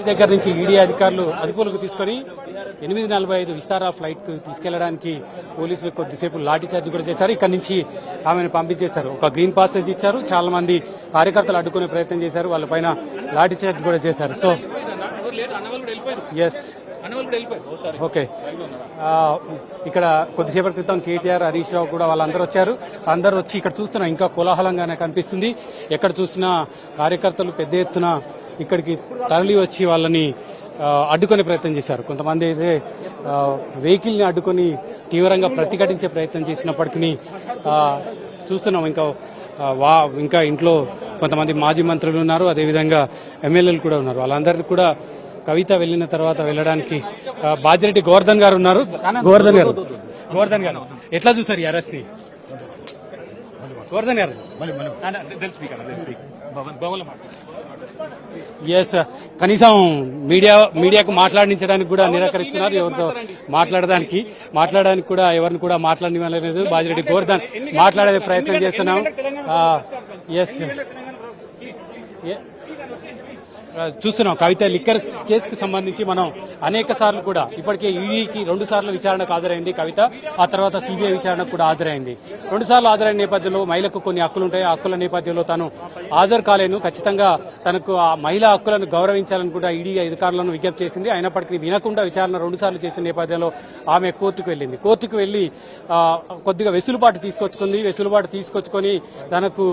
ఈ దగ్గర నుంచి ఈడీ అధికారులు అదుపులోకి తీసుకొని ఎనిమిది నలభై ఐదు విస్తారా ఫ్లైట్ తీసుకెళ్ళడానికి పోలీసులు కొద్దిసేపు లాఠీ చార్జ్ కూడా చేశారు. ఇక్కడ నుంచి ఆమెను పంపించేశారు. ఒక గ్రీన్ పాసేజ్ ఇచ్చారు. చాలా మంది కార్యకర్తలు అడ్డుకునే ప్రయత్నం చేశారు. వాళ్ళ పైన లాఠీ చార్జ్ కూడా చేశారు. సో ఎస్ ఓకే ఇక్కడ కొద్దిసేపటి క్రితం కేటీఆర్ హరీష్ రావు కూడా వాళ్ళందరూ వచ్చారు. అందరూ వచ్చి ఇక్కడ చూస్తున్నా ఇంకా కోలాహలంగానే కనిపిస్తుంది. ఎక్కడ చూసినా కార్యకర్తలు పెద్ద ఎత్తున ఇక్కడికి తరలి వచ్చి వాళ్ళని అడ్డుకునే ప్రయత్నం చేశారు. కొంతమంది అయితే వెహికల్ని అడ్డుకొని తీవ్రంగా ప్రతిఘటించే ప్రయత్నం చేసినప్పటికీ చూస్తున్నాం ఇంకా వా ఇంకా ఇంట్లో కొంతమంది మాజీ మంత్రులు ఉన్నారు అదేవిధంగా ఎమ్మెల్యేలు కూడా ఉన్నారు. వాళ్ళందరినీ కూడా కవిత వెళ్ళిన తర్వాత వెళ్ళడానికి బాజిరెడ్డి గోవర్ధన్ గారు ఉన్నారు. గోవర్ధన్ గారు. గోవర్ధన్ గారు. ఎట్లా చూసారు ఈ అరెస్ట్ని? గోవర్ధన్ గారు. ఎస్ కనీసం మీడియా మీడియాకు మాట్లాడించడానికి కూడా నిరాకరిస్తున్నారు. ఎవరితో మాట్లాడడానికి మాట్లాడడానికి కూడా ఎవరిని కూడా మాట్లాడనివ్వలేదు. బాజిరెడ్డి గోవర్ధన్ మాట్లాడే ప్రయత్నం చేస్తున్నాం. ఎస్ చూస్తున్నాం. కవిత లిక్కర్ కేసుకు సంబంధించి మనం అనేక సార్లు కూడా ఇప్పటికే ఈడీకి రెండు సార్లు విచారణకు హాజరైంది కవిత. ఆ తర్వాత సిబిఐ విచారణకు కూడా హాజరైంది. రెండు సార్లు హాజరైన నేపథ్యంలో మహిళకు కొన్ని హక్కులు ఉంటాయి ఆ హక్కుల నేపథ్యంలో తాను హాజరు కాలేను. ఖచ్చితంగా తనకు ఆ మహిళా హక్కులను గౌరవించాలని కూడా ఈడీ అధికారులను విజ్ఞప్తి చేసింది. అయినప్పటికీ వినకుండా విచారణ రెండు సార్లు చేసిన నేపథ్యంలో ఆమె కోర్టుకు వెళ్ళింది. కోర్టుకు వెళ్ళి కొద్దిగా వెసులుబాటు తీసుకొచ్చుకుంది. వెసులుబాటు తీసుకొచ్చుకొని తనకు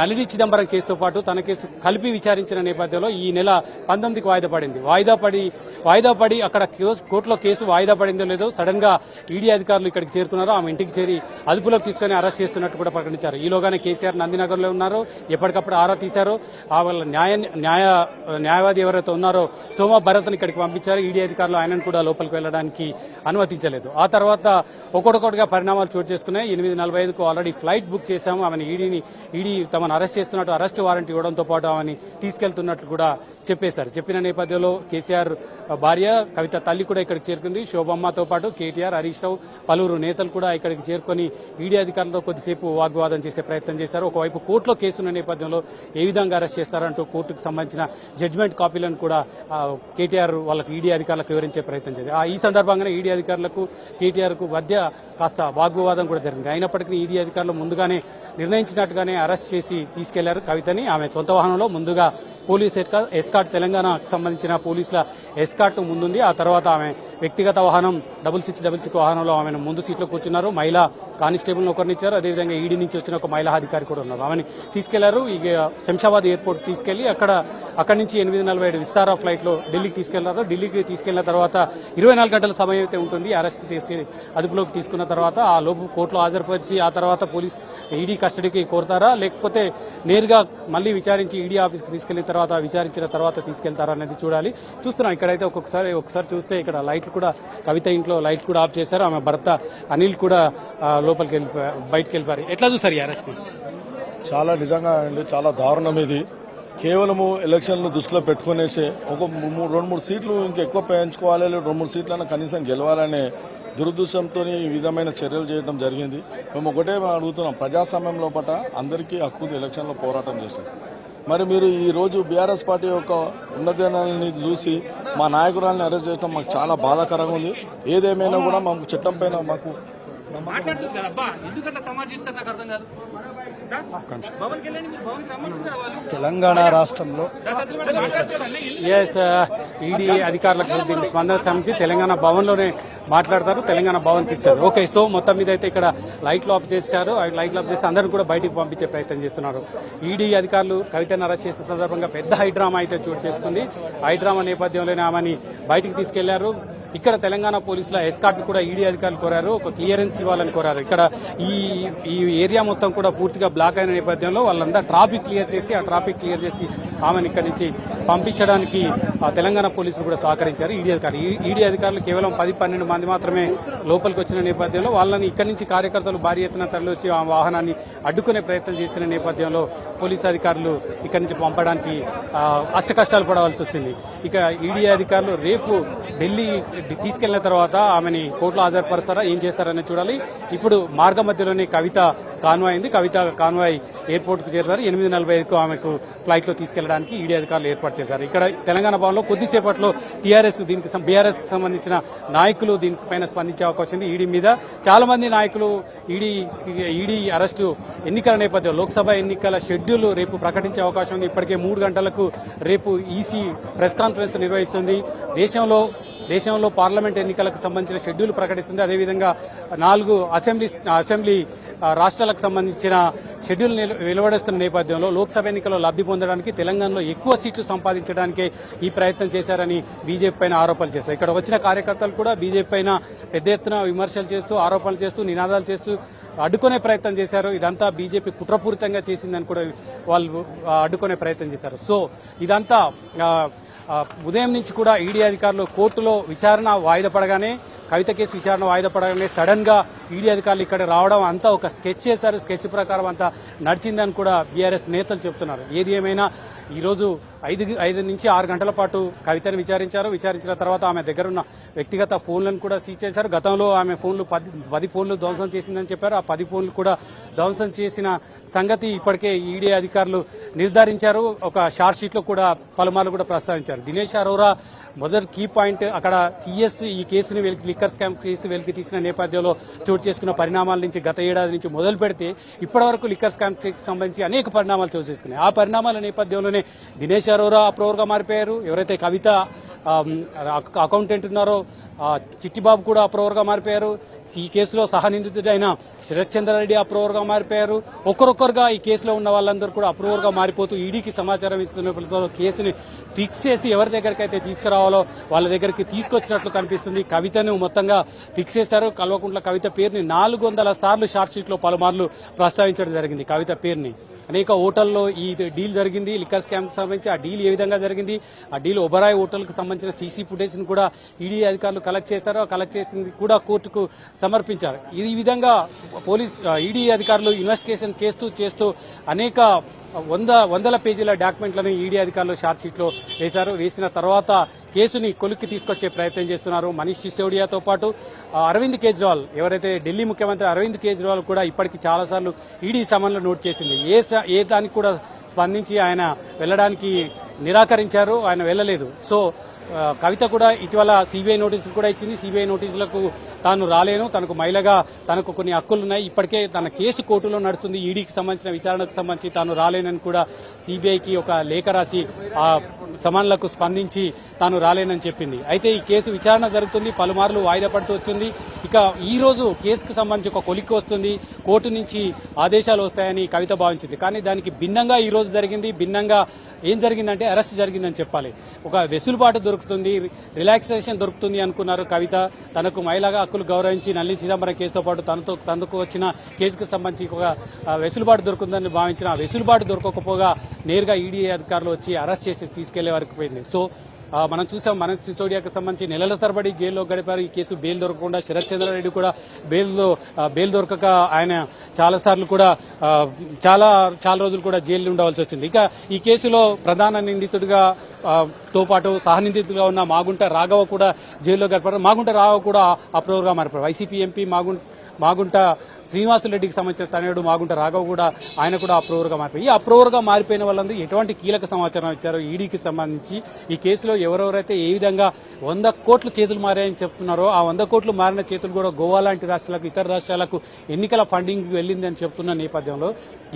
నలిని చిదంబరం కేసుతో పాటు తన కేసు కలిపి విచారించిన నేపథ్యంలో ఈ నెల పంతొమ్మిదికి వాయిదా పడింది. వాయిదా పడి వాయిదా పడి అక్కడ కేసు- కోర్టులో కేసు వాయిదా పడిందో లేదో సడన్గా ఈడీ అధికారులు ఇక్కడికి చేరుకున్నారు ఆమె ఇంటికి చేరి అదుపులోకి తీసుకొని అరెస్ట్ చేస్తున్నట్టు కూడా ప్రకటించారు. ఈలోగానే కేసీఆర్ నందినగర్లో ఉన్నారు. ఎప్పటికప్పుడు ఆరా తీశారు. ఆ వాళ్ళ న్యాయ న్యాయ న్యాయవాది ఎవరైతే ఉన్నారో సోమ భరత్ని ఇక్కడికి పంపించారు. ఈడీ అధికారులు ఆయనను కూడా లోపలికి వెళ్ళడానికి అనుమతించలేదు. ఆ తర్వాత ఒక్కొక్కటిగా పరిణామాలు చోటు చేసుకున్నాయి. ఎనిమిది నలభై ఐదుకు ఆల్రెడీ ఫ్లైట్ బుక్ చేశాము. ఆమెను ఈడీని ఈడీ తమను అరెస్ట్ చేస్తున్నట్టు అరెస్ట్ వారెంట్ ఇవ్వడంతో పాటు ఆమెని తీసుకెళ్తున్నట్లు కూడా చెప్పేశారు. చెప్పిన నేపథ్యంలో కేసీఆర్ భార్య కవిత తల్లి కూడా ఇక్కడికి చేరుకుంది. శోభమ్మతో పాటు కేటీఆర్ హరీష్ రావు పలువురు నేతలు కూడా ఇక్కడికి చేరుకొని ఈడీ అధికారులతో కొద్దిసేపు వాగ్వాదం చేసే ప్రయత్నం చేశారు. ఒకవైపు కోర్టులో కేసున్న నేపథ్యంలో ఏ విధంగా అరెస్ట్ చేస్తారంటూ కోర్టుకు సంబంధించిన జడ్జిమెంట్ కాపీలను కూడా కేటీఆర్ వాళ్ళకి ఈడీ అధికారులకు వివరించే ప్రయత్నం చేశారు. ఆ, ఈ సందర్భంగానే ఈడీ అధికారులకు కేటీఆర్కు మధ్య కాస్త వాగ్వివాదం కూడా జరిగింది. అయినప్పటికీ ఈడీ అధికారులు ముందుగానే నిర్ణయించినట్టుగానే అరెస్ట్ చేసి తీసుకెళ్ళారు కవితని. ఆమె సొంత వాహనంలో ముందుగా పోలీస్ ఎస్కాట్ తెలంగాణకు సంబంధించిన పోలీసుల ఎస్కాట్ ముందుంది. ఆ తర్వాత ఆమె వ్యక్తిగత వాహనం డబుల్ సిక్స్ డబుల్ సిక్స్ వాహనంలో ఆమెను ముందు సీట్లో కూర్చున్నారు. మహిళా కానిస్టేబుల్ ఒకరినిచ్చారు. అదేవిధంగా ఈడీ నుంచి వచ్చిన ఒక మహిళా అధికారి కూడా ఉన్నారు. ఆమెను తీసుకెళ్ళారు. ఇక శంషాబాద్ ఎయిర్పోర్ట్ తీసుకెళ్ళి అక్కడ అక్కడి నుంచి ఎనిమిది నలభై ఏడు విస్తారా ఫ్లైట్లో ఢిల్లీకి తీసుకెళ్ళారు. ఢిల్లీకి తీసుకెళ్ళిన తర్వాత ఇరవై నాలుగు గంటల సమయం అయితే ఉంటుంది. అరెస్ట్ చేసి అదుపులోకి తీసుకున్న తర్వాత ఆ లోపు కోర్టులో హాజరుపరిచి ఆ తర్వాత పోలీస్ ఈడీ కస్టడీకి కోరుతారా? లేకపోతే నేరుగా మళ్ళీ విచారించి ఈడీ ఆఫీస్కి తీసుకెళ్ళిన తర్వాత తర్వాత విచారించిన తర్వాత తీసుకెళ్తారా అనేది చూడాలి. చూస్తున్నాం ఇక్కడైతే ఒక్కొక్కసారి ఒకసారి చూస్తే ఇక్కడ లైట్లు కూడా కవిత ఇంట్లో లైట్ కూడా ఆఫ్ చేశారు. ఆమె భర్త అనిల్ కూడా లోపలికి వెళ్ళిపోయారు బయటకు వెళ్ళిపోయారు. ఎట్లా చూస్తారు ఈ అరెస్ట్ చాలా నిజంగా అండి చాలా దారుణం ఇది. కేవలము ఎలక్షన్లు దృష్టిలో పెట్టుకునేసే ఒక రెండు మూడు సీట్లు ఇంకా ఎక్కువ పెంచుకోవాలి రెండు మూడు సీట్లైనా కనీసం గెలవాలనే దురదృష్టంతో ఈ విధమైన చర్యలు చేయడం జరిగింది. మేము ఒకటే అడుగుతున్నాం ప్రజాస్వామ్యం లోపల అందరికీ హక్కు ఎలక్షన్లో పోరాటం చేశారు మరి మీరు ఈ రోజు బీఆర్ఎస్ పార్టీ యొక్క ఉన్నతాన్ని చూసి మా నాయకురాలని అరెస్ట్ చేయడం మాకు చాలా బాధాకరంగా ఉంది. ఏదేమైనా కూడా మాకు చట్టం పైన మాకు మాట్లాడుతుంది కదా ఎందుకంటే తమాజిస్తారు నాకు అర్థం కాదు. తెలంగాణ రాష్ట్రంలో ఎస్ ఈడీ అధికారులకు దీనికి స్పందన సంబంధించి తెలంగాణ భవన్లోనే మాట్లాడతారు తెలంగాణ భవన్ తీసుకెళ్తారు ఓకే సో మొత్తం మీద అయితే ఇక్కడ లైట్లు ఆఫ్ చేశారు లైట్లు ఆఫ్ చేసి అందరూ కూడా బయటికి పంపించే ప్రయత్నం చేస్తున్నారు ఈడీ అధికారులు కవితను అరెస్ట్ చేసిన సందర్భంగా పెద్ద హైడ్రామా అయితే చోటు చేసుకుంది హైడ్రామా నేపథ్యంలోనే ఆమెని బయటికి తీసుకెళ్ళారు ఇక్కడ తెలంగాణ పోలీసుల ఎస్కాట్ కూడా ఈడీ అధికారులు కోరారు. ఒక క్లియరెన్స్ ఇవ్వాలని కోరారు. ఇక్కడ ఈ ఈ ఏరియా మొత్తం కూడా పూర్తిగా బ్లాక్ అయిన నేపథ్యంలో వాళ్ళందరూ ట్రాఫిక్ క్లియర్ చేసి ఆ ట్రాఫిక్ క్లియర్ చేసి ఆమెను ఇక్కడి నుంచి పంపించడానికి ఆ తెలంగాణ పోలీసులు కూడా సహకరించారు. ఈడీ అధికారులు. ఈ- ఈడీ అధికారులు కేవలం పది పన్నెండు మంది మాత్రమే లోపలికి వచ్చిన నేపథ్యంలో వాళ్ళని ఇక్కడి నుంచి కార్యకర్తలు భారీ ఎత్తున తరలివచ్చి ఆ వాహనాన్ని అడ్డుకునే ప్రయత్నం చేసిన నేపథ్యంలో పోలీసు అధికారులు ఇక్కడి నుంచి పంపడానికి అష్ట కష్టాలు పడవలసి వచ్చింది. ఇక ఈడీ అధికారులు రేపు ఢిల్లీ తీసుకెళ్ళిన తర్వాత ఆమెని కోర్టులో హాజరుపరుస్తారా? ఏం చేస్తారని చూడాలి. ఇప్పుడు మార్గ మధ్యలోనే కవిత కాన్వాయ్ ఉంది. కవిత కాన్వాయ్ ఎయిర్పోర్ట్కు చేరుతారు. ఎనిమిది నలభై ఐదుకు ఆమెకు ఫ్లైట్లో తీసుకెళ్ళడానికి ఈడీ అధికారులు ఏర్పాటు చేశారు. ఇక్కడ తెలంగాణ భవన్లో కొద్దిసేపట్లో టీఆర్ఎస్ దీనికి బీఆర్ఎస్ సంబంధించిన నాయకులు దీనిపైన స్పందించే అవకాశం ఉంది. ఈడీ మీద చాలా మంది నాయకులు ఈడీ ఈడీ అరెస్టు ఎన్నికల నేపథ్యంలో లోక్సభ ఎన్నికల షెడ్యూల్ రేపు ప్రకటించే అవకాశం ఉంది. ఇప్పటికే మూడు గంటలకు రేపు ఈసీ ప్రెస్ కాన్ఫరెన్స్ నిర్వహిస్తుంది. దేశంలో దేశంలో పార్లమెంట్ ఎన్నికలకు సంబంధించిన షెడ్యూల్ ప్రకటిస్తుంది. అదేవిధంగా నాలుగు అసెంబ్లీ అసెంబ్లీ రాష్ట్రాలకు సంబంధించిన షెడ్యూల్ వెలువడిస్తున్న నేపథ్యంలో లోక్సభ ఎన్నికల్లో లబ్ధి పొందడానికి తెలంగాణలో ఎక్కువ సీట్లు సంపాదించడానికే ఈ ప్రయత్నం చేశారని బీజేపీ పైన ఆరోపణలు చేస్తారు ఇక్కడ వచ్చిన కార్యకర్తలు కూడా బీజేపీ పైన పెద్ద ఎత్తున విమర్శలు చేస్తూ ఆరోపణలు చేస్తూ నినాదాలు చేస్తూ అడ్డుకునే ప్రయత్నం చేశారు. ఇదంతా బీజేపీ కుట్రపూరితంగా చేసిందని కూడా వాళ్ళు అడ్డుకునే ప్రయత్నం చేశారు. సో ఇదంతా ఉదయం నుంచి కూడా ఈడీ అధికారులు కోర్టులో విచారణ వాయిదా పడగానే కవిత కేసు విచారణ వాయిదా పడగానే సడన్గా ఈడీ అధికారులు ఇక్కడ రావడం అంతా ఒక స్కెచ్ చేశారు స్కెచ్ ప్రకారం అంతా నడిచిందని కూడా బీఆర్ఎస్ నేతలు చెప్తున్నారు. ఏది ఏమైనా ఈ రోజు ఐదు ఐదు నుంచి ఆరు గంటల పాటు కవితను విచారించారు. విచారించిన తర్వాత ఆమె దగ్గర ఉన్న వ్యక్తిగత ఫోన్లను కూడా సీజ్ చేశారు. గతంలో ఆమె ఫోన్లు పది పది ఫోన్లు ధ్వంసం చేసిందని చెప్పారు. ఆ పది ఫోన్లు కూడా ధ్వంసం చేసిన సంగతి ఇప్పటికే ఈడీ అధికారులు నిర్ధారించారు. ఒక షార్ట్ షీట్లో కూడా పలుమార్లు కూడా ప్రస్తావించారు. దినేష్ అరోరా మొదటి కీ పాయింట్ అక్కడ సిఎస్ ఈ కేసుని వెలికి లిక్కర్ స్కామ్ కేసు వెలికి తీసిన నేపథ్యంలో చోటు చేసుకున్న పరిణామాల నుంచి గత ఏడాది నుంచి మొదలు పెడితే ఇప్పటి వరకు లిక్కర్ స్కామ్ కేసుకు సంబంధించి అనేక పరిణామాలు చోటు చేసుకున్నాయి. ఆ పరిణామాల నేపథ్యంలోనే దినేష్ అరోరా అప్రోవర్గా మారిపోయారు. ఎవరైతే కవిత అకౌంటెంట్ ఉన్నారో చిట్టిబాబు కూడా అప్రోవర్గా మారిపోయారు. ఈ కేసులో సహనిందితుడైన శరత్ చంద్రారెడ్డి అప్రోవర్గా మారిపోయారు. ఒక్కరొక్కరుగా ఈ కేసులో ఉన్న వాళ్ళందరూ కూడా అప్రోవర్గా మారిపోతూ ఈడీకి సమాచారం ఇస్తున్న కేసుని ఫిక్స్ చేసి ఎవరి దగ్గరికైతే తీసుకురావాలి కావాలో వాళ్ళ దగ్గరికి తీసుకొచ్చినట్లు కనిపిస్తుంది. కవితను మొత్తంగా ఫిక్స్ చేశారు. కల్వకుంట్ల కవిత పేరుని నాలుగు వందల సార్లు షార్ట్ షీట్లో పలుమార్లు ప్రస్తావించడం జరిగింది. కవిత పేరుని అనేక హోటల్లో ఈ డీల్ జరిగింది లిక్కర్ స్కామ్ సంబంధించి ఆ డీల్ ఏ విధంగా జరిగింది ఆ డీల్ ఒబరాయ్ హోటల్కు సంబంధించిన సీసీ ఫుటేజ్ను కూడా ఈడీ అధికారులు కలెక్ట్ చేశారు ఆ కలెక్ట్ చేసింది కూడా కోర్టుకు సమర్పించారు. ఈ విధంగా పోలీస్ ఈడీ అధికారులు ఇన్వెస్టిగేషన్ చేస్తూ చేస్తూ అనేక వంద వందల పేజీల డాక్యుమెంట్లను ఈడీ అధికారులు షార్ట్షీట్లో వేశారు. వేసిన తర్వాత కేసుని కొలిక్కి తీసుకొచ్చే ప్రయత్నం చేస్తున్నారు మనీష్ సిసోడియాతో పాటు. అరవింద్ కేజ్రీవాల్ ఎవరైతే ఢిల్లీ ముఖ్యమంత్రి అరవింద్ కేజ్రీవాల్ కూడా ఇప్పటికి చాలాసార్లు ఈడీ సమన్లు నోట్ చేసింది. ఏ ఏ దానికి కూడా స్పందించి ఆయన వెళ్ళడానికి నిరాకరించారు ఆయన వెళ్ళలేదు. సో కవిత కూడా ఇటీవల సిబిఐ నోటీసులు కూడా ఇచ్చింది. సిబిఐ నోటీసులకు తాను రాలేను. తనకు మహిళగా తనకు కొన్ని హక్కులు ఉన్నాయి ఇప్పటికే తన కేసు కోర్టులో నడుస్తుంది. ఈడీకి సంబంధించిన విచారణకు సంబంధించి తాను రాలేనని కూడా సిబిఐకి ఒక లేఖ రాసి ఆ సమాన్లకు స్పందించి తాను రాలేనని చెప్పింది. అయితే ఈ కేసు విచారణ జరుగుతుంది. పలుమార్లు వాయిదా పడుతూ వచ్చింది. ఇక ఈ రోజు కేసుకు సంబంధించి ఒక కొలిక్కి వస్తుంది. కోర్టు నుంచి ఆదేశాలు వస్తాయని కవిత భావించింది. కానీ దానికి భిన్నంగా ఈ రోజు జరిగింది. భిన్నంగా ఏం జరిగిందంటే అరెస్ట్ జరిగిందని చెప్పాలి. ఒక వెసులుబాటు దొరుకుతుంది రిలాక్సేషన్ దొరుకుతుంది అనుకున్నారు కవిత. తనకు మహిళగా హక్కులు గౌరవించి నల్లి చిదంబరం కేసుతో పాటు తనతో తనకు వచ్చిన కేసుకు సంబంధించి ఒక వెసులుబాటు దొరుకుతుందని భావించిన ఆ వెసులుబాటు దొరకకపోగా నేరుగా ఈడీ అధికారులు వచ్చి అరెస్ట్ చేసి తీసుకెళ్ళే వరకు పోయింది. సో మనం చూసాం మనస్ సిసోడియాకు సంబంధించి నెలల తరబడి జైల్లో గడిపారు. ఈ కేసు బెయిల్ దొరకకుండా శరత్ చంద్రారెడ్డి కూడా బెయిల్లో బెయిల్ దొరకక ఆయన చాలా సార్లు కూడా చాలా చాలా రోజులు కూడా జైలు ఉండవలసి వచ్చింది. ఇక ఈ కేసులో ప్రధాన నిందితుడిగా తో పాటు సహనిందితులుగా ఉన్న మాగుంట రాఘవ కూడా జైల్లో గడిపారు. మాగుంట రాఘవ కూడా అప్రూవర్గా మారిపోయారు. వైసీపీ ఎంపీ మాగుంట మాగుంట శ్రీనివాసరెడ్డికి సంబంధించిన తనయుడు మాగుంట రాఘవ్ కూడా ఆయన కూడా అప్రూవర్గా మారిపోయి ఈ అప్రూవర్గా మారిపోయిన వాళ్ళందరూ ఎటువంటి కీలక సమాచారం ఇచ్చారు ఈడీకి సంబంధించి ఈ కేసులో ఎవరెవరైతే ఏ విధంగా వంద కోట్లు చేతులు మారాయని చెప్తున్నారో ఆ వంద కోట్లు మారిన చేతులు కూడా గోవా లాంటి రాష్ట్రాలకు ఇతర రాష్ట్రాలకు ఎన్నికల ఫండింగ్ వెళ్ళిందని చెప్తున్న నేపథ్యంలో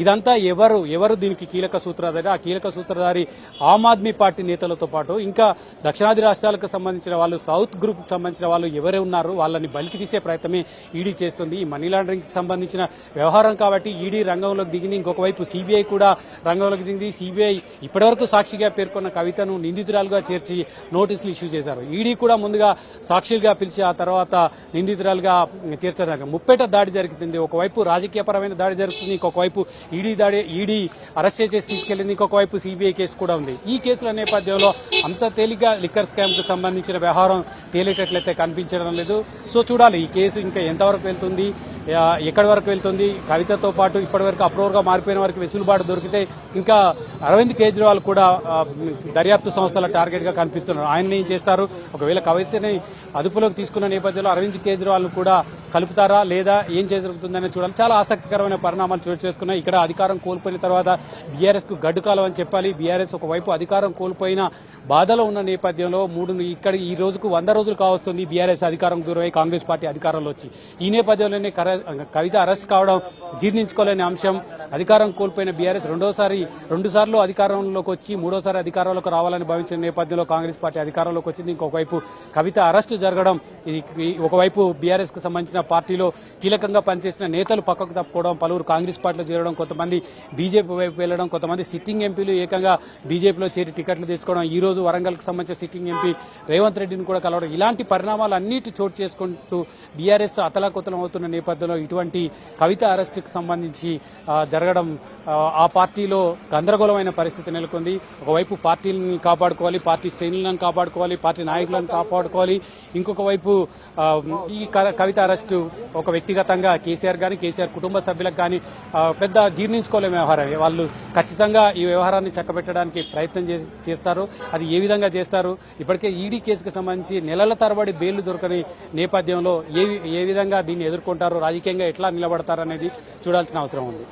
ఇదంతా ఎవరు ఎవరు దీనికి కీలక సూత్రధారి? ఆ కీలక సూత్రధారి ఆమ్ ఆద్మీ పార్టీ నేతలతో పాటు ఇంకా దక్షిణాది రాష్ట్రాలకు సంబంధించిన వాళ్ళు సౌత్ గ్రూప్కి సంబంధించిన వాళ్ళు ఎవరు ఉన్నారు? వాళ్ళని బలికి తీసే ప్రయత్నమే ఈడీ చేస్తుంది. ఈ మనీ లాండరింగ్ సంబంధించిన వ్యవహారం కాబట్టి ఈడీ రంగంలోకి దిగింది. ఇంకొక వైపు సిబిఐ కూడా రంగంలోకి దిగింది. సిబిఐ ఇప్పటివరకు సాక్షిగా పేర్కొన్న కవితను నిందితురాలుగా చేర్చి నోటీసులు ఇష్యూ చేశారు. ఈడీ కూడా ముందుగా సాక్షులుగా పిలిచి ఆ తర్వాత నిందితురాలుగా చేర్చడానికి ముప్పేట దాడి జరుగుతుంది. ఒకవైపు రాజకీయపరమైన దాడి జరుగుతుంది. ఇంకొకవైపు ఈడీ దాడి ఈడీ అరెస్ట్ చేసి తీసుకెళ్ళింది ఇంకొక వైపు సిబిఐ కేసు కూడా ఉంది. ఈ కేసుల నేపథ్యంలో అంత తేలిగ్గా లిక్కర్ స్కామ్కు సంబంధించిన వ్యవహారం తేలేటట్లయితే కనిపించడం లేదు. సో చూడాలి ఈ కేసు ఇంకా ఎంతవరకు వెళ్తుంది? వెళ్తుంది ఎక్కడి వరకు వెళ్తుంది? కవితతో పాటు ఇప్పటి వరకు అప్రూవర్గా మారిపోయిన వారికి వెసులుబాటు దొరికితే ఇంకా అరవింద్ కేజ్రీవాల్ కూడా దర్యాప్తు సంస్థల టార్గెట్గా కనిపిస్తున్నారు. ఆయన ఏం చేస్తారు? ఒకవేళ కవితని అదుపులోకి తీసుకున్న నేపథ్యంలో అరవింద్ కేజ్రీవాల్ కూడా కలుపుతారా లేదా ఏం జరుగుతుందని చూడాలి. చాలా ఆసక్తికరమైన పరిణామాలు చోటు చేసుకున్నాయి. ఇక్కడ అధికారం కోల్పోయిన తర్వాత బీఆర్ఎస్కు గడ్డు అని చెప్పాలి. బీఆర్ఎస్ ఒకవైపు అధికారం కోల్పోయిన బాధలో ఉన్న నేపథ్యంలో మూడు ఇక్కడ ఈ రోజుకు వంద రోజులు కావస్తుంది బీఆర్ఎస్ అధికారం దూరమై కాంగ్రెస్ పార్టీ అధికారంలో వచ్చి. ఈ నేపథ్యంలోనే కవిత అరెస్ట్ కావడం జీర్ణించుకోలేని అంశం. అధికారం కోల్పోయిన బీఆర్ఎస్ రెండోసారి రెండు సార్లు అధికారంలోకి వచ్చి మూడోసారి అధికారంలోకి రావాలని భావించిన నేపథ్యంలో కాంగ్రెస్ పార్టీ అధికారంలోకి వచ్చింది. ఇంకొకవైపు కవిత అరెస్టు జరగడం ఇది ఒకవైపు బీఆర్ఎస్కు సంబంధించిన పార్టీలో కీలకంగా పనిచేసిన నేతలు పక్కకు తప్పుకోవడం పలువురు కాంగ్రెస్ పార్టీలో చేరడం కొంతమంది బీజేపీ వైపు వెళ్ళడం కొంతమంది సిట్టింగ్ ఎంపీలు ఏకంగా బీజేపీలో చేరి టికెట్లు తెచ్చుకోవడం ఈ రోజు వరంగల్కి సంబంధించిన సిట్టింగ్ ఎంపీ రేవంత్ రెడ్డిని కూడా కలవడం ఇలాంటి పరిణామాలు అన్నిటి చోటు చేసుకుంటూ బీఆర్ఎస్ అతలాకుతలం అవుతున్న నేపథ్యంలో ఇటువంటి కవిత అరెస్టుకు సంబంధించి జరగడం ఆ, పార్టీలో గందరగోళమైన పరిస్థితి నెలకొంది. ఒకవైపు పార్టీని కాపాడుకోవాలి పార్టీ శ్రేణులను కాపాడుకోవాలి పార్టీ నాయకులను కాపాడుకోవాలి. ఇంకొక వైపు ఈ కవిత అరెస్టు ఒక వ్యక్తిగతంగా కేసీఆర్ కానీ కేసీఆర్ కుటుంబ సభ్యులకు కానీ పెద్ద జీర్ణించుకోలే వ్యవహారం. వాళ్ళు ఖచ్చితంగా ఈ వ్యవహారాన్ని చక్కబెట్టడానికి ప్రయత్నం చేసి చేస్తారు. అది ఏ విధంగా చేస్తారు? ఇప్పటికే ఈడీ కేసుకు సంబంధించి నెలల తరబడి బెయిల్ దొరకని నేపథ్యంలో ఏ ఏ విధంగా దీన్ని ఎదుర్కొంటారు? రాజకీయంగా ఎట్లా నిలబడతారు అనేది చూడాల్సిన అవసరం ఉంది.